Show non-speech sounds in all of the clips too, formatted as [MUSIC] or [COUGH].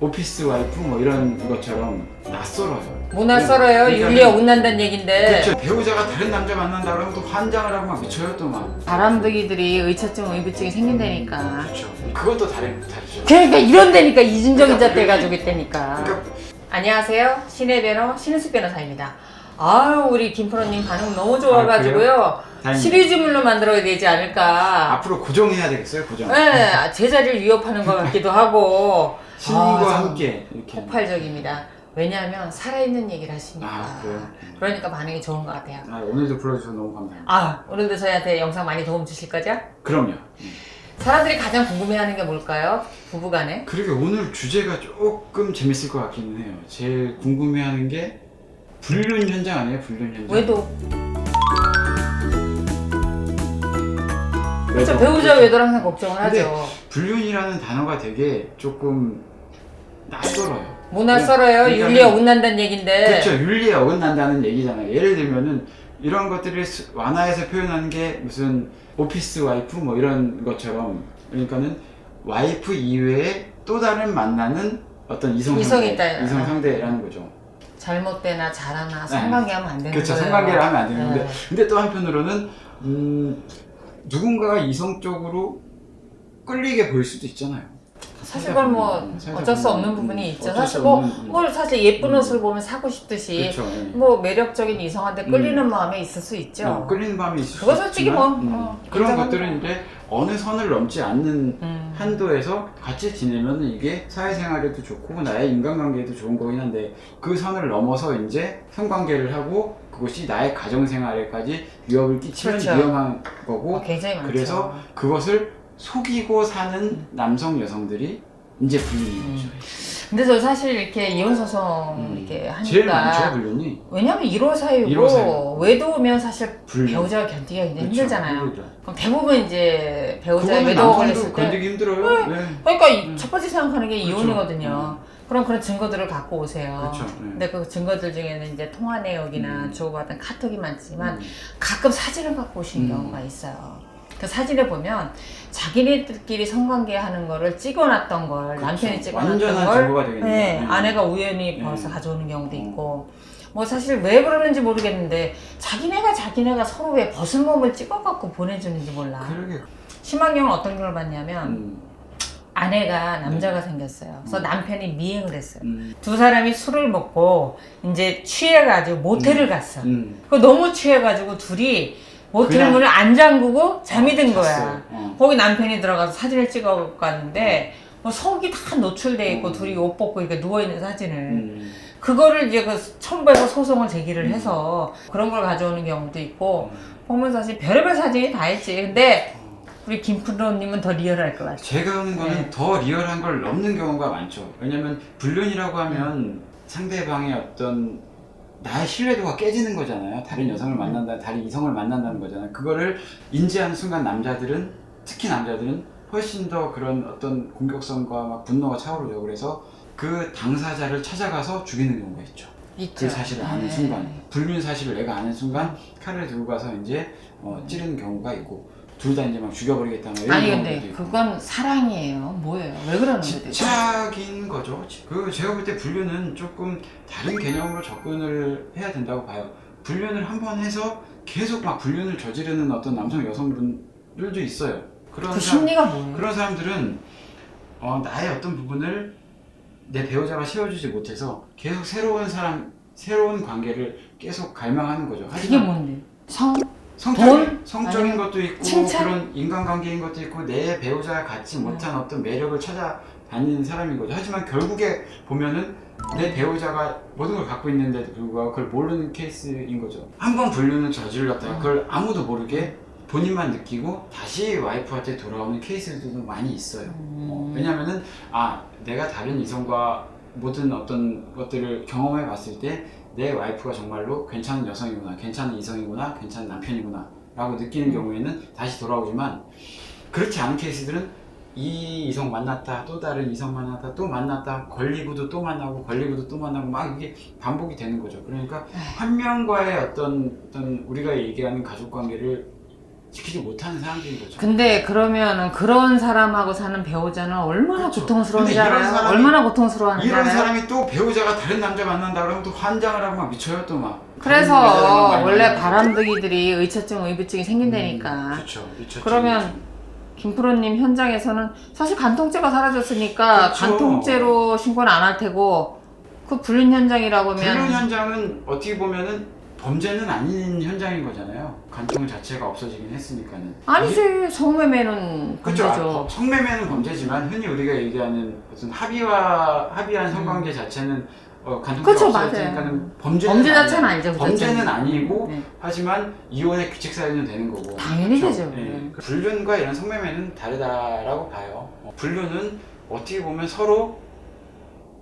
오피스 와이프 뭐 이런 것처럼 낯설어요. 문화 썰어요. 그러니까는- 윤리가 온난다는 얘긴데 그렇죠. 배우자가 다른 남자 만난다 그러면 또 환장을 하고 막 미쳐요 또 막. 바람둥이들이 의처증 의부증이 생긴다니까. 그렇죠. 그것도 다른 다르죠. 그러니까 이런 데니까 이중적인자 때 가지고 있다니까. 그러니까 안녕하세요. 신의 변호 신은숙 변호사입니다. 아유 우리 김프로님 반응 너무 좋아가지고요. 다행이네. 시리즈물로 만들어야 되지 않을까. 앞으로 고정해야 되겠어요 고정. 네, 제자리를 위협하는 것 같기도 하고. 신과 아, 함께 이렇게. 폭발적입니다. 왜냐하면 살아있는 얘기를 하시니까. 아, 그래요? 그러니까 반응이 좋은 것 같아요. 아, 오늘도 불러주셔서 너무 감사합니다. 아, 오늘도 저희한테 영상 많이 도움 주실 거죠? 그럼요. 음. 사람들이 가장 궁금해하는 게 뭘까요? 부부간에? 그러게 오늘 주제가 조금 재밌을 것 같기는 해요. 제일 궁금해하는 게 불륜 현장 아니에요? 불륜 현장. 외도. 그렇죠. 배우자 외도를 항상 걱정을 근데 하죠. 불륜이라는 단어가 되게 조금 낯설어요. 문화 그냥- 썰어요. 그러니까는- 윤리에 온난다는 얘긴데. 그렇죠. 윤리에 어긋난다는 얘기잖아요. 예를 들면은 이런 것들을 수- 완화해서 표현하는 게 무슨 오피스 와이프 뭐 이런 것처럼 그러니까는 와이프 이외에 또 다른 만나는 어떤 이성 이성이 상대, 있다. 이성 상대라는 거죠. 잘못되나 잘하나 성관계하면 안 되는 그렇죠. 거예요. 성관계를 하면 안 되는데 네. 근데 또 한편으로는 음, 누군가가 이성적으로 끌리게 보일 수도 있잖아요. 사실 그건 뭐 음, 어쩔 수 없는 음, 부분이 있죠. 어쩔 사실 수 뭐, 없는, 음. 뭘 사실 예쁜 음. 옷을 보면 사고 싶듯이 그렇죠. 예. 뭐 매력적인 이성한테 끌리는 음. 마음이 있을 수 있죠. 어, 끌리는 밤이 있을 그거 수 솔직히 있지만, 뭐, 어, 그런 인정합니다. 것들은 이제 어느 선을 넘지 않는 음. 한도에서 같이 지내면 이게 사회생활에도 좋고 나의 인간관계에도 좋은 거긴 한데 그 선을 넘어서 이제 성관계를 하고 그것이 나의 가정생활에까지 위협을 끼치면 그렇죠. 위험한 거고 어, 굉장히 많죠. 그래서 그것을 속이고 사는 남성 여성들이 이제 불륜인 거죠. 근데 저 사실 이렇게 이혼 소송 음. 이렇게 하니까 제일 많죠 불륜이. 왜냐면 1호 사유고 1호 사유. 외도면 사실 불륜. 배우자가 견디기가 굉장히 그렇죠. 힘들잖아요. 힘들죠. 그럼 대부분 이제 배우자 그거는 외도가 남성도 걸렸을 때 건드기 힘들어요. 네. 그러니까 이 음. 첫 번째 생각하는 게 그렇죠. 이혼이거든요. 그럼 그런 증거들을 갖고 오세요. 그렇죠. 네. 근데 그 증거들 중에는 이제 통화 내역이나 음. 주고받은 카톡이 많지만 음. 가끔 사진을 갖고 오시는 음. 경우가 있어요. 그 사진을 보면 자기네들끼리 성관계 하는 거를 찍어놨던 걸 그렇죠. 남편이 찍어놨던 완전한 걸 되겠네요. 네, 네. 아내가 우연히 네. 벌써 가져오는 경우도 어. 있고 뭐 사실 왜 그러는지 모르겠는데 자기네가 자기네가 서로 왜 벗은 몸을 찍어갖고 보내주는지 몰라. 그러게. 심한 경우는 어떤 걸 봤냐면 음. 아내가 남자가 생겼어요. 그래서 음. 남편이 미행을 했어요. 음. 두 사람이 술을 먹고 이제 취해가지고 모텔을 갔어. 음. 그 너무 취해가지고 둘이 모텔 그냥- 문을 안 잠그고 잠이 든 거야. 잤어요. 어. 거기 남편이 들어가서 사진을 찍어 갔는데 뭐 속이 다 노출돼 있고 음. 둘이 옷 벗고 이렇게 누워 있는 사진을 음. 그거를 이제 그 첨부해서 소송을 제기를 음. 해서 그런 걸 가져오는 경우도 있고 음. 보면 사실 별의별 사진이 다 있지. 근데 우리 김프로님은 더 리얼할 것 같아. 제가 하는 거는 네. 더 리얼한 걸 넘는 경우가 많죠. 왜냐면 불륜이라고 하면 상대방의 어떤 나의 신뢰도가 깨지는 거잖아요. 다른 여성을 만난다, 다른 이성을 만난다는 거잖아요. 그거를 인지하는 순간 남자들은 특히 남자들은 훨씬 더 그런 어떤 공격성과 막 분노가 차오르죠. 그래서 그 당사자를 찾아가서 죽이는 경우가 있죠. 있죠. 그 사실을 아는 네. 순간 불륜 사실을 내가 아는 순간 칼을 들고 가서 이제 어, 찌르는 경우가 있고 둘 다 이제 막 죽여버리겠다 뭐 이런 아니 경우도 근데 있고. 그건 사랑이에요. 뭐예요? 왜 그러는 거지? 집착인 거죠. 그 제가 볼 때 불륜은 조금 다른 개념으로 접근을 해야 된다고 봐요. 불륜을 한 번 해서 계속 막 불륜을 저지르는 어떤 남성 여성분들도 있어요. 그런 그 사람, 심리가 뭐예요? 그런 사람들은 어, 나의 어떤 부분을 내 배우자가 채워주지 못해서 계속 새로운 사람, 새로운 관계를 계속 갈망하는 거죠. 그게 하지만 뭔데? 성? 성적인, 돈? 성적인 아니면 것도 있고 칭찬? 그런 인간관계인 것도 있고 내 배우자가 갖지 음. 못한 어떤 매력을 찾아다니는 사람인 거죠. 하지만 결국에 보면은 내 배우자가 모든 걸 갖고 있는데도 불구하고 그걸 모르는 케이스인 거죠. 한 번 불륜을 저질렀다가 그걸 아무도 모르게 본인만 느끼고 다시 와이프한테 돌아오는 케이스들도 많이 있어요. 어, 음. 왜냐면은 아 내가 다른 이성과 모든 어떤 것들을 경험해 봤을 때 내 와이프가 정말로 괜찮은 여성이구나 괜찮은 이성이구나 괜찮은 남편이구나 라고 느끼는 음. 경우에는 다시 돌아오지만 그렇지 않은 케이스들은 이 이성 만났다 또 다른 이성 만났다 또 만났다 걸리고도 또 만나고 걸리고도 또 만나고 막 이게 반복이 되는 거죠 그러니까 한 명과의 어떤 어떤 우리가 얘기하는 가족 관계를 지키지 못하는 사람들인 거죠. 근데 그러면은 그런 사람하고 사는 배우자는 얼마나 그렇죠. 고통스러운지 근데 이런 알아요? 사람이- 얼마나 고통스러워하는지 이런 알아요? 사람이 또 배우자가 다른 남자 만난다 그러면 또 환장을 하고 막 미쳐요 또 막. 그래서 원래. 바람둥이들이 의처증, 의부증이 생긴다니까. 음, 그렇죠. 미쳤죠. 그러면 김프로님 현장에서는 사실 간통죄가 사라졌으니까 그렇죠. 간통죄로 신고는 안 할 테고 그 불륜 현장이라고 불륜 하면 현장은 어떻게 보면은 범죄는 아닌 현장인 거잖아요. 간통 자체가 없어지긴 했으니까는. 아니지 성매매는 그렇죠. 범죄죠. 아, 성매매는 범죄지만 흔히 우리가 얘기하는 무슨 합의와 합의한 성관계 자체는 어, 간통죄가 그쵸, 없어지니까는 맞아요. 범죄는 범죄 자체는. 아니죠, 그 범죄는 자체는. 아니고 네. 하지만 이혼의 규칙 사유는 되는 거고. 당연히? 되죠. 예. 네. 불륜과 이런 성매매는 다르다라고 봐요. 어, 불륜은 어떻게 보면 서로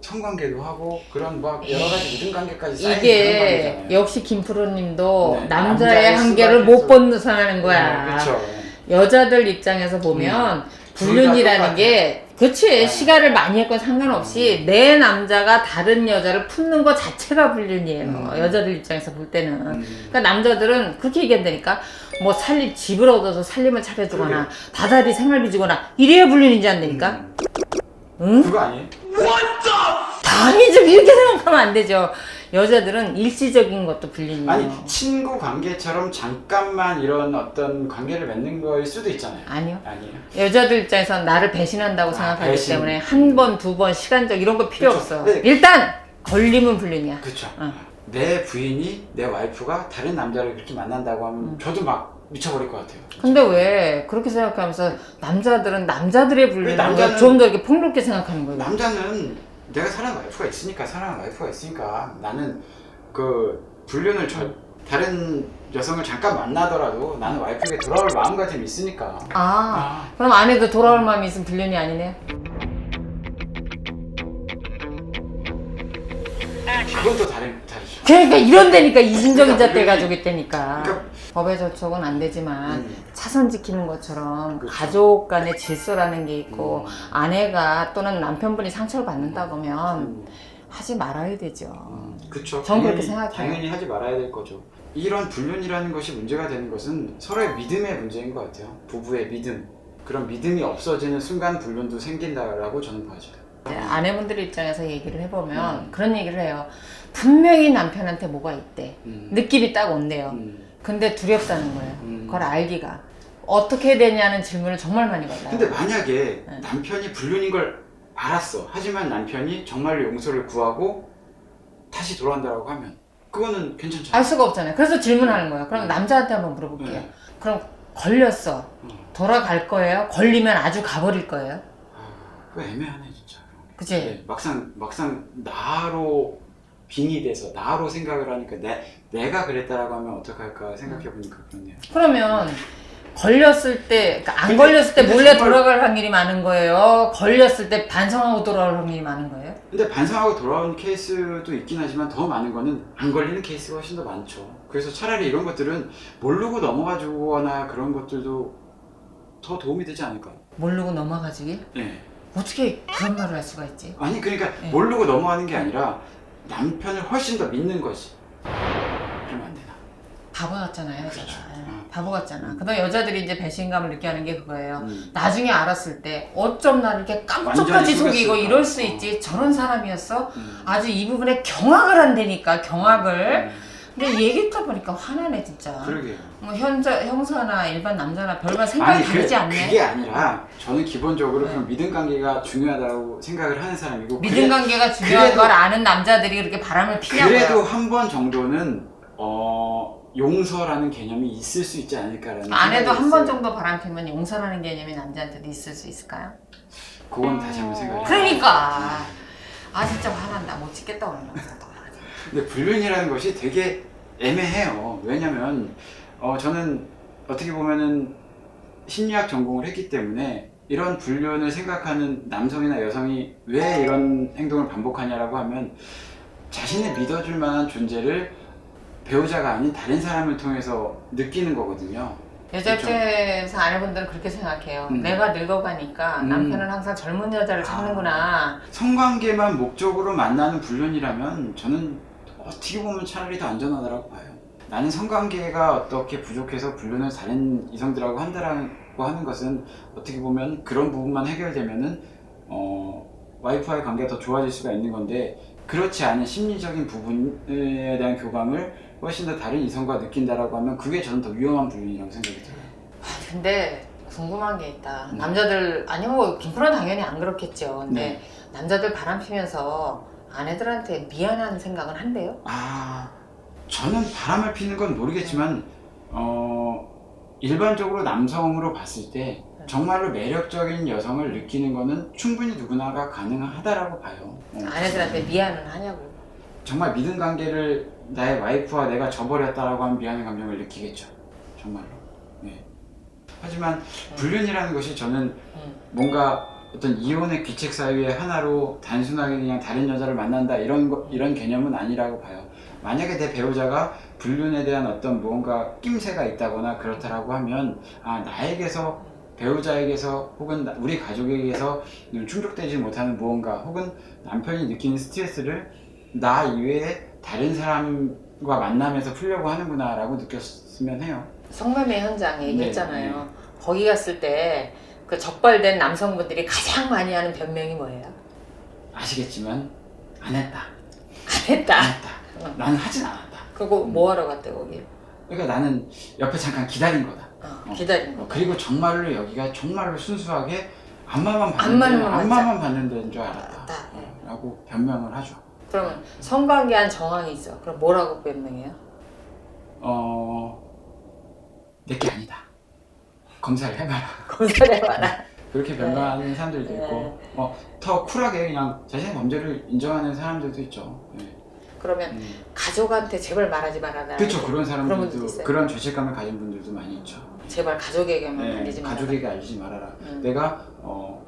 성관계도 하고 그런 막 여러 가지 믿음 관계까지 쌓인 그런 이게 관계잖아요. 역시 김프로님도 네, 남자의 남자의 한계를. 못 벗어나는 거야. 네, 그렇죠. 여자들 입장에서 보면 둘 불륜이라는 다게 그치 네. 시간을 많이 했건 상관없이 내 남자가 다른 여자를 품는 것 자체가 불륜이에요 음. 여자들 입장에서 볼 때는 음. 그러니까 남자들은 그렇게 얘기한다니까 뭐 살림 집을 얻어서 살림을 차려주거나. 다달이 생활비 주거나 이래야 불륜이지 않습니까? 음. 응? 그거 아니에요? 좀 이렇게 생각하면 안 되죠 여자들은 일시적인 것도 불륜이에요 아니 친구 관계처럼 잠깐만 이런 어떤 관계를 맺는 거일 수도 있잖아요. 아니요 아니에요. 여자들 입장에선 나를 배신한다고 아, 생각하기 배신. 때문에 한 번, 두 번, 시간적 이런 거 필요 그쵸. 없어. 네. 일단 걸리면 불륜이야. 그렇죠. 어. 내 부인이 내 와이프가 다른 남자를 그렇게 만난다고 하면 음. 저도 막 미쳐버릴 것 같아요. 근데 왜 그렇게 생각하면서 남자들은 남자들의 불륜을 남자는- 좀더 이렇게 폭넓게 생각하는 거예요? 남자는 내가 사랑하는 와이프가 있으니까 사랑하는 와이프가 있으니까 나는 그 불륜을 저 다른 여성을 잠깐 만나더라도 나는 와이프에게 돌아올 마음가짐이 있으니까. 아, 아, 그럼 아내도 돌아올 마음이 있으면 불륜이 아니네요? 그건 또 다른 다르죠. 그러니까 이런 데니까 이중적인 잣대가 불륜이- 저기 있다니까. 그러니까 법의 저촉은 안 되지만 음. 차선 지키는 것처럼 그렇죠. 가족 간의 질서라는 게 있고 음. 아내가 또는 남편분이 상처를 받는다고 하면 음. 하지 말아야 되죠. 그렇죠. 전 그렇게 당연히- 생각해요. 당연히 하지 말아야 될 거죠. 이런 불륜이라는 것이 문제가 되는 것은 서로의 믿음의 문제인 것 같아요. 부부의 믿음. 그런 믿음이 없어지는 순간 불륜도 생긴다라고 저는. 이제 아내분들 입장에서 얘기를 해보면 음. 그런 얘기를 해요. 분명히 남편한테 뭐가 있대. 음. 느낌이 딱 온대요. 음. 근데 두렵다는 거예요. 음. 그걸 알기가. 어떻게 되냐는 질문을 정말 많이 받아요. 근데 만약에 네. 남편이 불륜인 걸 알았어. 하지만 남편이 정말로 용서를 구하고 다시 돌아온다고 하면 그거는 괜찮잖아요. 알 수가 없잖아요. 그래서 질문하는 거예요. 그럼 음. 남자한테 한번 물어볼게요. 네. 그럼 걸렸어. 음. 돌아갈 거예요? 걸리면 아주 가버릴 거예요? 아, 그거 애매하네 진짜. 그치? 네, 막상 막상 나로 빙이 돼서 나로 생각을 하니까 내 내가 그랬다라고 하면 어떡할까 생각해 보니까 그렇네요. 그러면 걸렸을 때, 그러니까 안 근데- 걸렸을 때 근데 몰래 정말- 돌아갈 확률이 많은 거예요? 걸렸을 때 반성하고 돌아올 확률이 많은 거예요? 근데 반성하고 돌아온 케이스도 있긴 하지만 더 많은 거는 안 걸리는 케이스가 훨씬 더 많죠. 그래서 차라리 이런 것들은 모르고 넘어가 주거나 그런 것들도 더 도움이 되지 않을까요? 모르고 넘어가지기? 네. 어떻게 그런 말을 할 수가 있지? 아니 그러니까 네. 모르고 넘어가는 게 아니라 남편을 훨씬 더 믿는 거지. 그러면 안 되나? 바보 같잖아요, 그렇죠. 여자가. 음. 바보 같잖아. 그다음 여자들이 이제 배신감을 느끼는 게 그거예요. 음. 나중에 알았을 때 어쩜 나를 이렇게 깜짝까지 완전히 속이고 속였을까? 이럴 수 어. 있지 저런 사람이었어? 음. 아주 이 부분에 경악을 한다니까 경악을. 음. 근데 얘기 듣다 보니까 화나네 진짜. 그러게요. 뭐 현자 형사나 일반 남자나 별반 생각이 아니 다르지 그, 않네. 그게 아니라 저는 기본적으로 네. 그런 믿음 관계가 중요하다고 생각을 하는 사람이고 믿음 관계가 중요한 그래도- 걸 아는 남자들이 그렇게 바람을 피냐고요. 그래도 한 번 정도는 어 용서라는 개념이 있을 수 있지 않을까라는 아내도 생각이 한 번 있어요. 정도 바람 피면 용서라는 개념이 남자한테도 있을 수 있을까요? 그건 다시 한번 생각해. 그러니까 아 진짜 화난다 못 찍겠다 오늘 근데 불륜이라는 것이 되게 애매해요. 왜냐면 어 저는 어떻게 보면은 심리학 전공을 했기 때문에 이런 불륜을 생각하는 남성이나 여성이 왜 이런 행동을 반복하냐라고 하면 자신을 믿어줄 만한 존재를 배우자가 아닌 다른 사람을 통해서 느끼는 거거든요. 여자. 입장에서 아내분들은 그렇게 생각해요. 음. 내가 늙어가니까 음. 남편은 항상 젊은 여자를 찾는구나. 성관계만 목적으로 만나는 불륜이라면 저는 어떻게 보면 차라리 더 안전하다고 봐요. 나는 성관계가 어떻게 부족해서 불륜을 다른 이성들하고 한다라고 하는 것은 어떻게 보면 그런 부분만 해결되면은 어, 와이프와의 관계가 더 좋아질 수가 있는 건데 그렇지 않은 심리적인 부분에 대한 교감을 훨씬 더 다른 이성과 느낀다라고 하면 그게 저는 더 위험한 불륜이라고 생각이 들어요. 근데 궁금한 게 있다. 음. 남자들 아니 뭐 김프로는 당연히 안 그렇겠죠. 근데 네. 남자들 바람 피면서 아내들한테 미안한 생각은 한대요. 아, 저는 바람을 피는 건 모르겠지만, 어, 일반적으로 남성으로 봤을 때 정말로 매력적인 여성을 느끼는 거는 충분히 누구나가 가능하다라고 봐요. 어, 아내들한테 미안은 하냐고. 정말 믿음 관계를 나의 와이프와 내가 저버렸다라고 하면 미안한 감정을 느끼겠죠. 정말로. 네. 하지만 불륜이라는 것이 저는 음. 뭔가 어떤 이혼의 귀책 사유의 하나로 단순하게 그냥 다른 여자를 만난다 이런 거, 이런 개념은 아니라고 봐요. 만약에 내 배우자가 불륜에 대한 어떤 무언가 낌새가 있다거나 그렇다라고 하면 아 나에게서 배우자에게서 혹은 나- 우리 가족에게서 충족되지 못하는 무언가 혹은 남편이 느끼는 스트레스를 나 이외에 다른 사람과 만나면서 풀려고 하는구나라고 느꼈으면 해요. 성매매 현장 얘기했잖아요. 네, 거기 갔을 때 그 적발된 남성분들이 가장 많이 하는 변명이 뭐예요? 아시겠지만 안 했다. 안 했다. 안 했다. 나는 하진 않았다. 그거 뭐 하러 갔대 거기? 그러니까 나는 옆에 잠깐 기다린 거다. 어, 기다린 거. 어, 그리고 정말로 여기가 정말로 순수하게 받는 맞아. 안마만 받는 데인 줄 알았다. 알았다. 어, 라고 변명을 하죠. 그러면 성관계한 정황이 있어. 그럼 뭐라고 변명해요? 어, 내게 아니다. [LAUGHS] 검사를 해봐라. 검사해봐라. 그렇게 변명하는 사람들도 있고, 네. 어, 더 쿨하게 그냥 자신의 범죄를 인정하는 사람들도 있죠. 네. 그러면 음. 가족한테 제발 말하지 말아라. 그렇죠. 그런 그런 분들도 사람들도 있어요. 그런 죄책감을 가진 분들도 많이 있죠. 제발 가족에게만 네, 알리지 말아라. 가족에게 알리지 말아라. 음. 내가 어,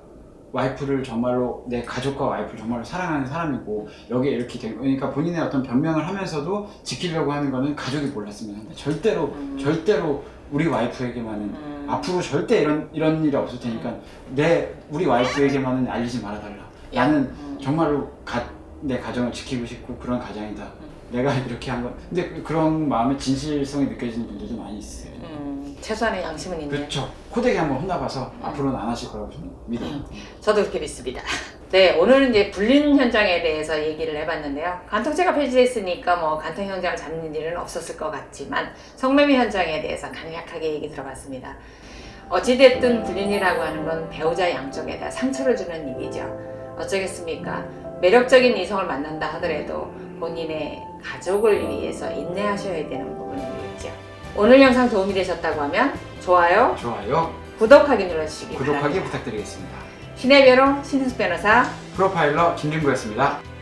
와이프를 정말로 내 가족과 와이프를 정말로 사랑하는 사람이고 여기에 이렇게 된 그러니까 본인의 어떤 변명을 하면서도 지키려고 하는 거는 가족이 몰랐으면 한다. 절대로 음. 절대로 우리 와이프에게만은 음. 앞으로 절대 이런 이런 일이 없을 테니까 내 우리 와이프에게만은 알리지 말아 달라. 나는 음. 정말로 가, 내 가정을 지키고 싶고 그런 가장이다. 음. 내가 이렇게 한 건. 근데 그- 그런 마음의 진실성이 느껴지는 분들도 많이 있어요. 음, 최소한의 양심은 있네. 그렇죠. 호되게 한번 혼나봐서 음. 앞으로는 안 하실 거라고 저는 믿어요. 저도 그렇게 믿습니다. 네, 오늘은 이제 불륜 현장에 대해서 얘기를 해봤는데요. 간통죄가 폐지됐으니까 뭐 간통 현장을 잡는 일은 없었을 것 같지만 성매매 현장에 대해서 간략하게 얘기 들어봤습니다. 어찌됐든 불륜이라고 하는 건 배우자 양쪽에다 상처를 주는 일이죠. 어쩌겠습니까? 매력적인 이성을 만난다 하더라도 본인의 가족을 위해서 인내하셔야 되는 부분이겠죠. 오늘 영상 도움이 되셨다고 하면 좋아요, 좋아요. 구독하기 눌러주시기 구독하기 바랍니다. 부탁드리겠습니다. 신의 변호 신은수 변호사 프로파일러 김진구였습니다.